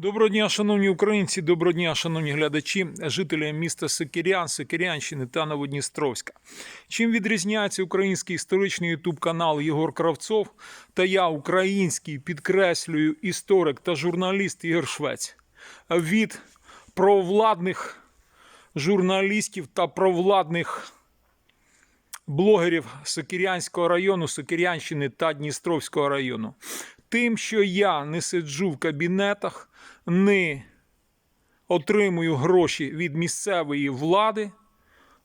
Доброго дня, шановні українці, доброго дня, шановні глядачі, жителі міста Сокирян, Сокирянщини та Новодністровська. Чим відрізняється український історичний ютуб канал Єгор Кравцов та я, український, підкреслюю, історик та журналіст Ігор Швець від провладних журналістів та провладних блогерів Сокирянського району, Сокирянщини та Дністровського району. Тим, що я не сиджу в кабінетах, не отримую гроші від місцевої влади,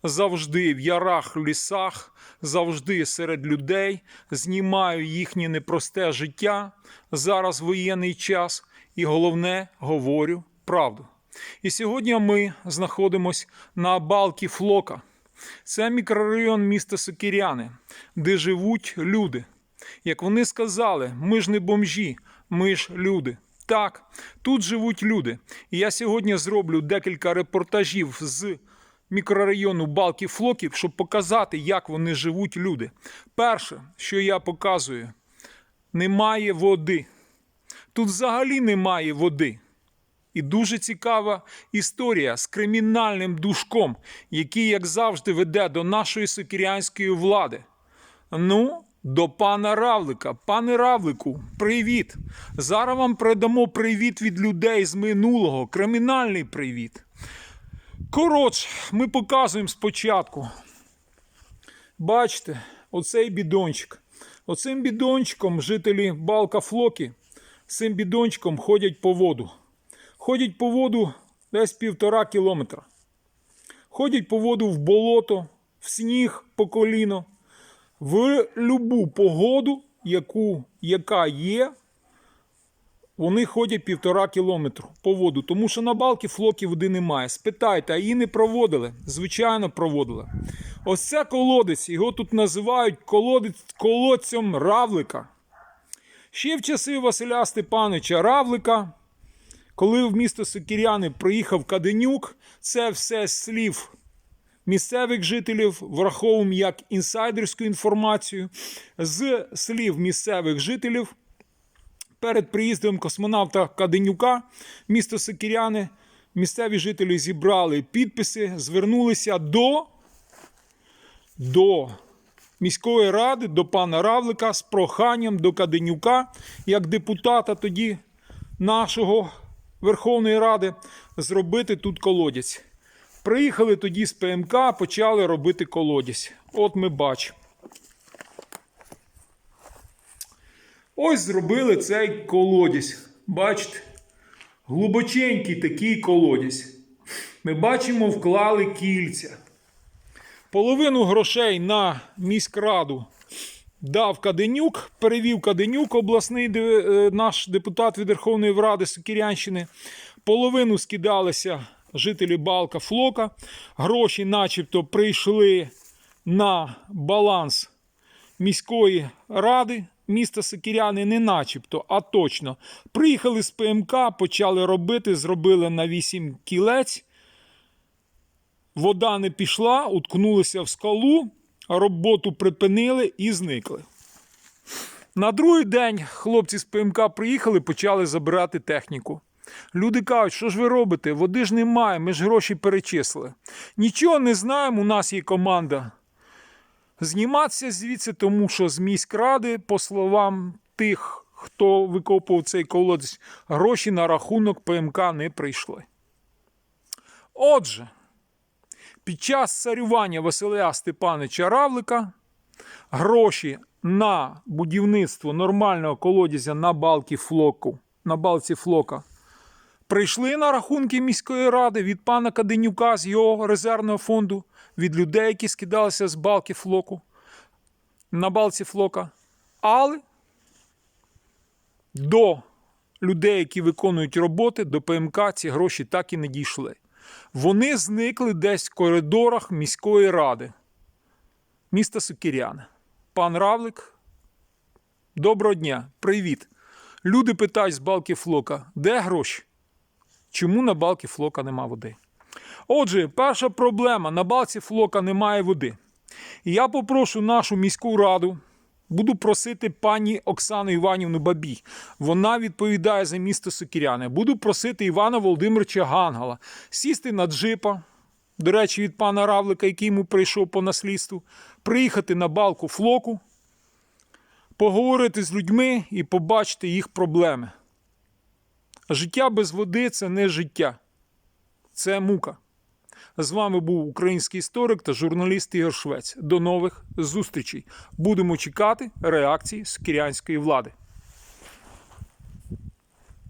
завжди в ярах, лісах, завжди серед людей, знімаю їхнє непросте життя, зараз воєнний час, і головне, говорю правду. І сьогодні ми знаходимось на балкі Флока. Це мікрорайон міста Сокиряни, де живуть люди. Як вони сказали, ми ж не бомжі, ми ж люди. Так, тут живуть люди. І я сьогодні зроблю декілька репортажів з мікрорайону Балки Флоків, щоб показати, як вони живуть люди. Перше, що я показую, немає води. Тут взагалі немає води. І дуже цікава історія з кримінальним душком, який, як завжди, веде до нашої сокирянської влади. Ну, до пана Равлика. Пане Равлику, привіт. Зараз вам передамо привіт від людей з минулого, кримінальний привіт. Коротше, ми показуємо спочатку. Бачите, оцей бідончик. Оцим бідончиком жителі Балка Флоки цим бідончиком ходять по воду. Ходять по воду десь півтора кілометра. Ходять по воду в болото, в сніг по коліно в любу погоду, яку, яка є, вони ходять півтора кілометру по воду, тому що на балки флоки води немає. Спитайте, а її не проводили? Звичайно, проводили. Ось це колодець, його тут називають колодець колодцем Равлика. Ще в часи Василя Степановича Равлика, коли в місто Сокіряни приїхав Каденюк, це все слів місцевих жителів, враховуємо як інсайдерську інформацію. З слів місцевих жителів перед приїздом космонавта Каденюка, місто Сокиряни, місцеві жителі зібрали підписи, звернулися до, до міської ради, до пана Равлика з проханням до Каденюка, як депутата тоді нашого Верховної Ради, зробити тут колодязь. Приїхали тоді з ПМК, почали робити колодязь. От ми бачимо. Ось зробили цей колодязь. Бачите? Глибоченький такий колодязь. Ми бачимо, вклали кільця. Половину грошей на міськраду дав Каденюк, перевів Каденюк, обласний е, наш депутат від Верховної Ради Сокирянщини. Половину скидалися жителі Балка Флока. Гроші, начебто, прийшли на баланс міської ради міста Сокиряни, не начебто, а точно. Приїхали з ПМК, почали робити, зробили на 8 кілець. Вода не пішла, уткнулися в скалу, роботу припинили і зникли. На другий день хлопці з ПМК приїхали, почали забирати техніку. Люди кажуть, що ж ви робите? Води ж немає, ми ж гроші перечислили. Нічого не знаємо, у нас є команда. Зніматися звідси, тому що з міськради, по словам тих, хто викопував цей колодязь, гроші на рахунок ПМК не прийшли. Отже, під час царювання Василя Степановича Равлика гроші на будівництво нормального колодязя на балки флоку, на балці флока прийшли на рахунки міської ради від пана Каденюка з його резервного фонду, від людей, які скидалися з балки флоку на балці флока. Але до людей, які виконують роботи, до ПМК ці гроші так і не дійшли. Вони зникли десь в коридорах міської ради міста Сокиряне. Пан Равлик, доброго дня, привіт. Люди питають з балки флока, де гроші? Чому на балці флока нема води? Отже, перша проблема: на балці флока немає води. І я попрошу нашу міську раду Буду просити пані Оксану Іванівну Бабій. Вона відповідає за місто Сокіряне. Буду просити Івана Володимировича Гангала сісти на джипа. До речі, від пана Равлика, який йому прийшов по наслідству, приїхати на балку флоку, поговорити з людьми і побачити їх проблеми. Життя без води це не життя, це мука. З вами був український історик та журналіст Ігор Швець. До нових зустрічей. Будемо чекати реакції з кірянської влади.